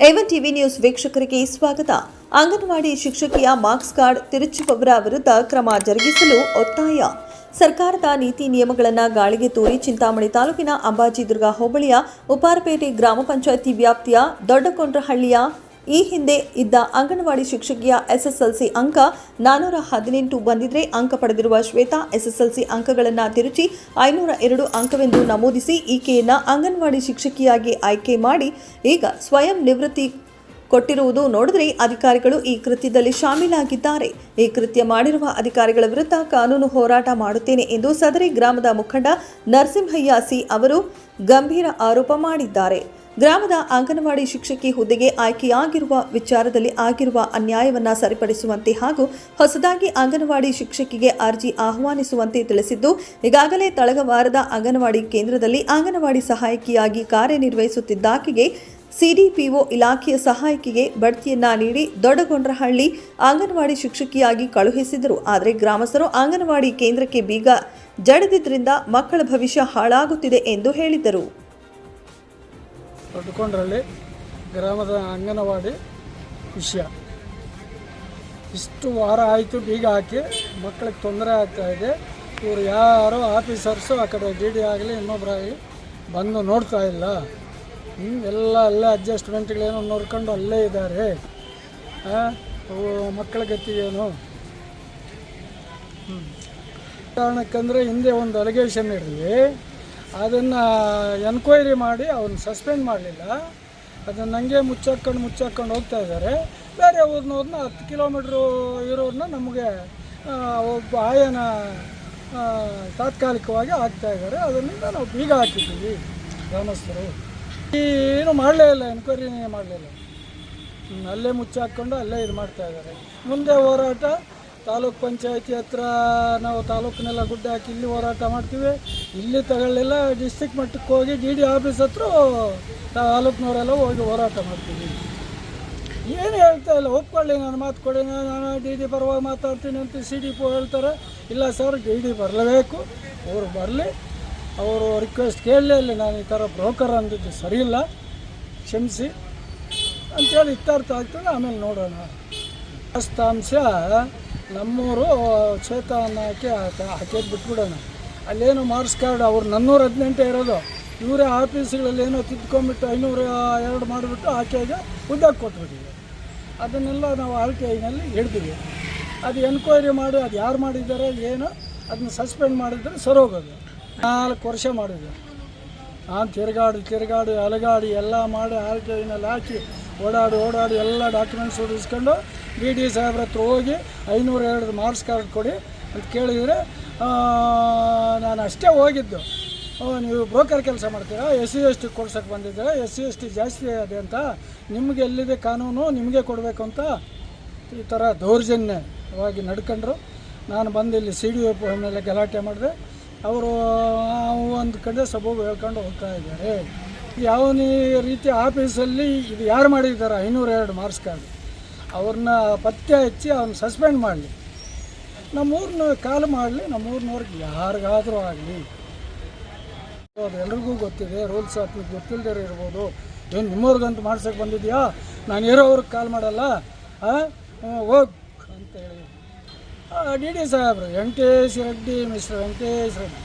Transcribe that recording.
A one TV news ವೀಕ್ಷಕರಿಗೆ ಸ್ವಾಗತ. ಅಂಗನವಾಡಿ ಶಿಕ್ಷಕಿಯ ಮಾರ್ಕ್ಸ್ ಕಾರ್ಡ್ ತಿರುಚುವವರ ವಿರುದ್ಧ ಕ್ರಮ ಜರುಗಿಸಲು ಒತ್ತಾಯ. ಸರ್ಕಾರದ ನೀತಿ ನಿಯಮಗಳನ್ನು ಗಾಳಿಗೆ ತೂರಿ ಚಿಂತಾಮಣಿ ತಾಲೂಕಿನ ಅಂಬಾಜಿದುರ್ಗ ಹೋಬಳಿಯ ಉಪಾರಪೇಟೆ ಗ್ರಾಮ ಪಂಚಾಯಿತಿ ವ್ಯಾಪ್ತಿಯ ದೊಡ್ಡಕೊಂಡ್ರಹಳ್ಳಿಯ ಈ ಹಿಂದೆ ಇದ್ದ ಅಂಗನವಾಡಿ ಶಿಕ್ಷಕಿಯ ಎಸ್ಎಸ್ಎಲ್ಸಿ ಅಂಕ ನಾನೂರ ಹದಿನೆಂಟು ಬಂದಿದ್ರೆ ಅಂಕ ಪಡೆದಿರುವ ಶ್ವೇತಾ ಎಸ್ಎಸ್ಎಲ್ಸಿ ಅಂಕಗಳನ್ನು ತಿರುಚಿ ಐನೂರ ಎರಡು ಅಂಕವೆಂದು ನಮೂದಿಸಿ ಈಕೆಯನ್ನು ಅಂಗನವಾಡಿ ಶಿಕ್ಷಕಿಯಾಗಿ ಆಯ್ಕೆ ಮಾಡಿ ಈಗ ಸ್ವಯಂ ನಿವೃತ್ತಿ ಕೊಟ್ಟಿರುವುದು ನೋಡಿದ್ರೆ ಅಧಿಕಾರಿಗಳು ಈ ಕೃತ್ಯದಲ್ಲಿ ಶಾಮೀಲಾಗಿದ್ದಾರೆ. ಈ ಕೃತ್ಯ ಮಾಡಿರುವ ಅಧಿಕಾರಿಗಳ ವಿರುದ್ಧ ಕಾನೂನು ಹೋರಾಟ ಮಾಡುತ್ತೇನೆ ಎಂದು ಸದರಿ ಗ್ರಾಮದ ಮುಖಂಡ ನರಸಿಂಹಯ್ಯ ಸಿ ಅವರು ಗಂಭೀರ ಆರೋಪ ಮಾಡಿದ್ದಾರೆ. ಗ್ರಾಮದ ಅಂಗನವಾಡಿ ಶಿಕ್ಷಕಿ ಹುದ್ದೆಗೆ ಆಯ್ಕೆಯಾಗಿರುವ ವಿಚಾರದಲ್ಲಿ ಆಗಿರುವ ಅನ್ಯಾಯವನ್ನು ಸರಿಪಡಿಸುವಂತೆ ಹಾಗೂ ಹೊಸದಾಗಿ ಅಂಗನವಾಡಿ ಶಿಕ್ಷಕಿಗೆ ಅರ್ಜಿ ಆಹ್ವಾನಿಸುವಂತೆ ತಿಳಿಸಿದ್ದು, ಈಗಾಗಲೇ ತಳಗವಾರದ ಅಂಗನವಾಡಿ ಕೇಂದ್ರದಲ್ಲಿ ಅಂಗನವಾಡಿ ಸಹಾಯಕಿಯಾಗಿ ಕಾರ್ಯನಿರ್ವಹಿಸುತ್ತಿದ್ದಾಕೆಗೆ ಸಿಡಿಪಿಒ ಇಲಾಖೆಯ ಸಹಾಯಕಿಗೆ ಬಡ್ತಿಯನ್ನ ನೀಡಿ ದೊಡ್ಡಗೊಂಡ್ರಹಳ್ಳಿ ಅಂಗನವಾಡಿ ಶಿಕ್ಷಕಿಯಾಗಿ ಕಳುಹಿಸಿದರು. ಆದರೆ ಗ್ರಾಮಸ್ಥರು ಅಂಗನವಾಡಿ ಕೇಂದ್ರಕ್ಕೆ ಬೀಗ ಜಡದಿದ್ದರಿಂದ ಮಕ್ಕಳ ಭವಿಷ್ಯ ಹಾಳಾಗುತ್ತಿದೆ ಎಂದು ಹೇಳಿದರು ದೊಡ್ಡಕೊಂಡ್ರಲ್ಲಿ ಗ್ರಾಮದ ಅಂಗನವಾಡಿ ವಿಷಯ. ಇಷ್ಟು ವಾರ ಆಯಿತು ಬೀಗ ಹಾಕಿ ಮಕ್ಕಳಿಗೆ ತೊಂದರೆ ಆಗ್ತಾ ಇದೆ. ಇವರು ಯಾರೋ ಆಫೀಸರ್ಸು ಆ ಕಡೆ ಡಿ ಡಿ ಆಗಲಿ ಇನ್ನೊಬ್ಬರಾಗಲಿ ಬಂದು ನೋಡ್ತಾ ಇಲ್ಲ. ಎಲ್ಲ ಅಲ್ಲೇ ಅಡ್ಜಸ್ಟ್ಮೆಂಟ್ಗಳೇನೋ ನೋಡ್ಕೊಂಡು ಅಲ್ಲೇ ಇದ್ದಾರೆ. ಮಕ್ಕಳ ಗತಿಗೇನು ಹ್ಞೂ ಕಾರಣಕ್ಕಂದರೆ ಹಿಂದೆ ಒಂದು ಅಲಿಗೇಷನ್ ಇರಲಿ. ಅದನ್ನು ಎನ್ಕ್ವೈರಿ ಮಾಡಿ ಅವ್ರನ್ನ ಸಸ್ಪೆಂಡ್ ಮಾಡಲಿಲ್ಲ. ಅದನ್ನು ನನಗೆ ಮುಚ್ಚಾಕೊಂಡು ಮುಚ್ಚಾಕೊಂಡು ಹೋಗ್ತಾ ಇದ್ದಾರೆ ಬೇರೆ ಊರಿನವ್ರನ್ನ ಹತ್ತು ಕಿಲೋಮೀಟ್ರು ಇರೋರನ್ನ ನಮಗೆ ಒಬ್ಬ ಆಯನ ತಾತ್ಕಾಲಿಕವಾಗಿ ಹಾಕ್ತಾ ಇದ್ದಾರೆ ಅದರಿಂದ ನಾವು ಬೀಗ ಹಾಕಿದ್ದೀವಿ, ಗ್ರಾಮಸ್ಥರು. ಏನು ಮಾಡಲೇ ಇಲ್ಲ ಎನ್ಕ್ವೈರಿನೇ ಮಾಡಲಿಲ್ಲ ಅಲ್ಲೇ ಮುಚ್ಚಾಕೊಂಡು ಅಲ್ಲೇ ಇದು ಮಾಡ್ತಾ ಇದ್ದಾರೆ ಮುಂದೆ ಹೋರಾಟ ತಾಲೂಕ್ ಪಂಚಾಯತಿ ಹತ್ರ ನಾವು ತಾಲೂಕಿನೆಲ್ಲ ಗುಡ್ಡೆ ಹಾಕಿ ಇಲ್ಲಿ ಹೋರಾಟ ಮಾಡ್ತೀವಿ. ಇಲ್ಲಿ ತಗೊಳ್ಳಿಲ್ಲ ಡಿಸ್ಟಿಕ್ ಮಟ್ಟಕ್ಕೆ ಹೋಗಿ ಡಿ ಡಿ ಆಫೀಸ್ ಹತ್ರ ತಾಲೂಕ್ನವರೆಲ್ಲ ಹೋಗಿ ಹೋರಾಟ ಮಾಡ್ತೀವಿ. ಏನು ಹೇಳ್ತಾ ಇಲ್ಲ, ಒಪ್ಕೊಳ್ಳಿ ನಾನು ಮಾತು ಕೊಡಿ, ನಾನು ಡಿ ಡಿ ಪರವಾಗಿ ಮಾತಾಡ್ತೀನಿ ಅಂತ ಸಿ ಡಿ ಪೋ ಹೇಳ್ತಾರೆ. ಇಲ್ಲ ಸರ್ ಡಿ ಡಿ ಬರಲೇಬೇಕು, ಅವರು ಬರಲಿ. ಅವರು ರಿಕ್ವೆಸ್ಟ್ ಕೇಳಲಿ ಅಲ್ಲಿ ನಾನು ಈ ಥರ ಬ್ರೋಕರ್ ಅಂದಿದ್ದು ಸರಿ ಇಲ್ಲ, ಕ್ಷಮಿಸಿ. ಅಂತೇಳಿ ಇತ್ತರ್ಥ ಆಗ್ತದೆ, ಆಮೇಲೆ ನೋಡೋಣ. ಫಲಿತಾಂಶ ನಮ್ಮೂರು ಶ್ವೇತ ಹಾಕಿ ಹಾಕಿದ್ದು ಬಿಟ್ಬಿಡೋಣ. ಅಲ್ಲೇನು ಮಾರ್ಕ್ಸ್ ಕಾರ್ಡ್ ಅವ್ರು ನನ್ನೂರ ಹದಿನೆಂಟೇ ಇರೋದು. ಇವರೇ ಆಫೀಸ್ಗಳಲ್ಲಿ ಏನೋ ತಿದ್ಕೊಂಬಿಟ್ಟು ಐನೂರ ಎರಡು ಮಾಡಿಬಿಟ್ಟು ಆಕೆಗೆ ಉದ್ದಕ್ಕೆ ಕೊಟ್ಬಿಟ್ಟಿದೆ. ಅದನ್ನೆಲ್ಲ ನಾವು ಆರ್ ಟಿ ಐನಲ್ಲಿ ಹಿಡ್ದಿವಿ ಅದು ಎನ್ಕ್ವೈರಿ ಮಾಡಿ, ಅದು ಯಾರು ಮಾಡಿದ್ದಾರೆ, ಏನು, ಅದನ್ನ ಸಸ್ಪೆಂಡ್ ಮಾಡಿದ್ರೆ ಸರಿ ಹೋಗೋದು ನಾಲ್ಕು ವರ್ಷ ಮಾಡಿದ್ವಿ ನಾನು ತಿರುಗಾಡು, ತಿರುಗಾಡಿ, ಅಲಗಾಡಿ ಎಲ್ಲ ಮಾಡಿ ಆರ್ ಟಿ ಐನಲ್ಲಿ ಹಾಕಿ ಓಡಾಡಿ ಓಡಾಡಿ ಎಲ್ಲ ಡಾಕ್ಯುಮೆಂಟ್ಸ್ ಓಡಿಸ್ಕೊಂಡು ಡಿ ಡಿ ಸಾಹೇಬ್ರ ಹತ್ರ ಹೋಗಿ ಐನೂರ ಎರಡು ಮಾರ್ಕ್ಸ್ ಕಾರ್ಡ್ ಕೊಡಿ ಅಂತ ಕೇಳಿದರೆ ನಾನು ಅಷ್ಟೇ ಹೋಗಿದ್ದು. ನೀವು ಬ್ರೋಕರ್ ಕೆಲಸ ಮಾಡ್ತೀರಾ? ಎಸ್ ಸಿ ಎಸ್ ಟಿ ಕೊಡ್ಸೋಕ್ಕೆ ಬಂದಿದ್ದೀರಾ? ಎಸ್ ಸಿ ಎಸ್ ಟಿ ಜಾಸ್ತಿ ಇದೆ ಅಂತ. ನಿಮಗೆ ಎಲ್ಲಿದೆ ಕಾನೂನು? ನಿಮಗೆ ಕೊಡಬೇಕು ಅಂತ. ಈ ಥರ ದೌರ್ಜನ್ಯವಾಗಿ ನಡ್ಕೊಂಡ್ರು. ನಾನು ಬಂದು ಇಲ್ಲಿ ಸಿ ಡಿ ಒ ಮೇಲೆ ಗಲಾಟೆ ಮಾಡಿದೆ. ಅವರು ಒಂದು ಕಡೆ ಸಬೂಬು ಹೇಳ್ಕೊಂಡು ಹೋಗ್ತಾ ಇದ್ದಾರೆ. ಯಾವ ರೀತಿ ಆಫೀಸಲ್ಲಿ ಇದು ಯಾರು ಮಾಡಿದ್ದಾರೆ? ಐನೂರ ಎರಡು ಮಾರ್ಕ್ಸ್ ಕಾರ್ಡ್. ಅವ್ರನ್ನ ಪತ್ತೆ ಹಚ್ಚಿ ಅವ್ನ ಸಸ್ಪೆಂಡ್ ಮಾಡಲಿ. ನಮ್ಮೂರನ್ನ ಕಾಲ್ ಮಾಡಲಿ, ನಮ್ಮೂರಿನವ್ರಿಗೆ ಯಾರಿಗಾದರೂ ಆಗಲಿ. ಅದು ಎಲ್ರಿಗೂ ಗೊತ್ತಿದೆ ರೂಲ್ಸ್ ಅದಕ್ಕೆ ಗೊತ್ತಿಲ್ಲದೆ ಇರ್ಬೋದು. ಏನು ನಿಮ್ಮವ್ರಿಗಂತ ಮಾಡ್ಸೋಕೆ ಬಂದಿದ್ಯಾ? ನಾನು ಇರೋವ್ರಿಗೆ ಕಾಲ್ ಮಾಡಲ್ಲ? ಹಾಂ ಹೋಗ್ ಅಂತ ಹೇಳಿ. ಡಿ ಡಿ ಸಾಹೇಬ್ರು, ವೆಂಕಟೇಶ್ ರೆಡ್ಡಿ, ಮಿಸ್ಟರ್ ವೆಂಕಟೇಶ್ ರೆಡ್ಡಿ.